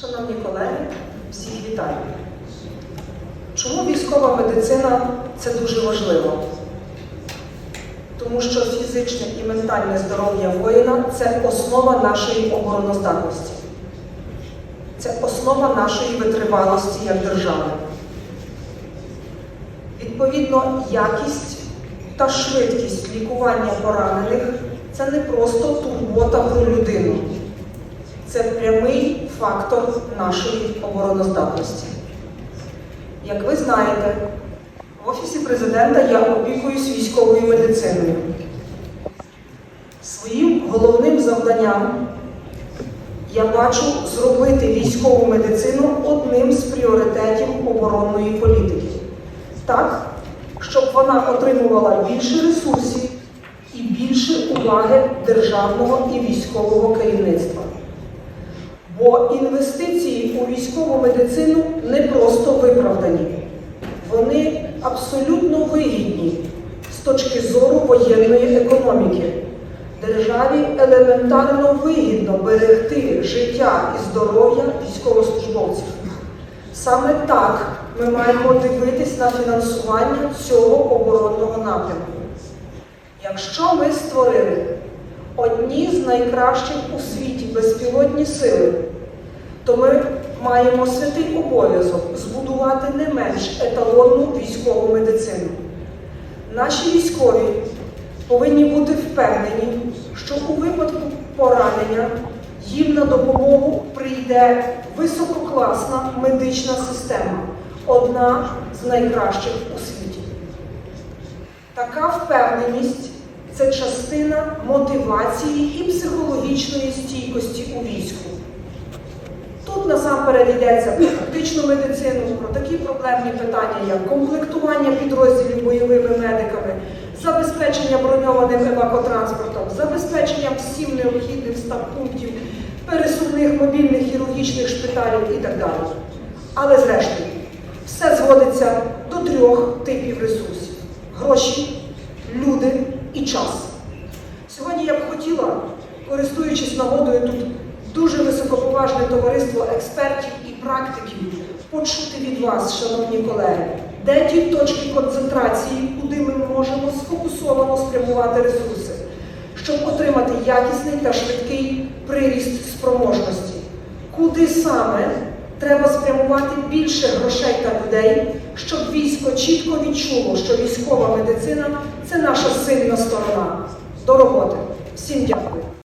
Шановні колеги, всіх вітаю. Чому військова медицина це дуже важливо? Тому що фізичне і ментальне здоров'я воїна це основа нашої обороноздатності. Це основа нашої витривалості як держави. Відповідно, якість та швидкість лікування поранених це не просто турбота про людину. Це прямий фактор нашої обороноздатності. Як ви знаєте, в Офісі президента я опікуюсь військовою медициною. Своїм головним завданням я бачу зробити військову медицину одним з пріоритетів оборонної політики. Так, щоб вона отримувала більше ресурсів і більше уваги державного і військового керівництва. Бо інвестиції у військову медицину не просто виправдані, вони абсолютно вигідні з точки зору воєнної економіки. Державі елементарно вигідно берегти життя і здоров'я військовослужбовців. Саме так ми маємо дивитись на фінансування цього оборонного напрямку. Якщо ми створили одні з найкращих у світі безпілотні сили, то ми маємо святий обов'язок збудувати не менш еталонну військову медицину. Наші військові повинні бути впевнені, що у випадку поранення їм на допомогу прийде висококласна медична система, одна з найкращих у світі. Така впевненість це частина мотивації і психологічної стійкості у війську. Тут насамперед йдеться про практичну медицину, про такі проблемні питання, як комплектування підрозділів бойовими медиками, забезпечення броньованим евакотранспортом, забезпечення всім необхідним стаб-пунктів, пересувних мобільних хірургічних шпиталів і так далі. Але зрештою, все зводиться до трьох типів ресурсів: гроші, час. Сьогодні я б хотіла, користуючись нагодою тут дуже високоповажне товариство експертів і практиків, почути від вас, шановні колеги, де ті точки концентрації, куди ми можемо сфокусовано спрямувати ресурси, щоб отримати якісний та швидкий приріст спроможності, куди саме треба спрямувати більше грошей та людей, щоб військо чітко відчуло, що військова медицина це наша сильна сторона. До роботи. Всім дякую.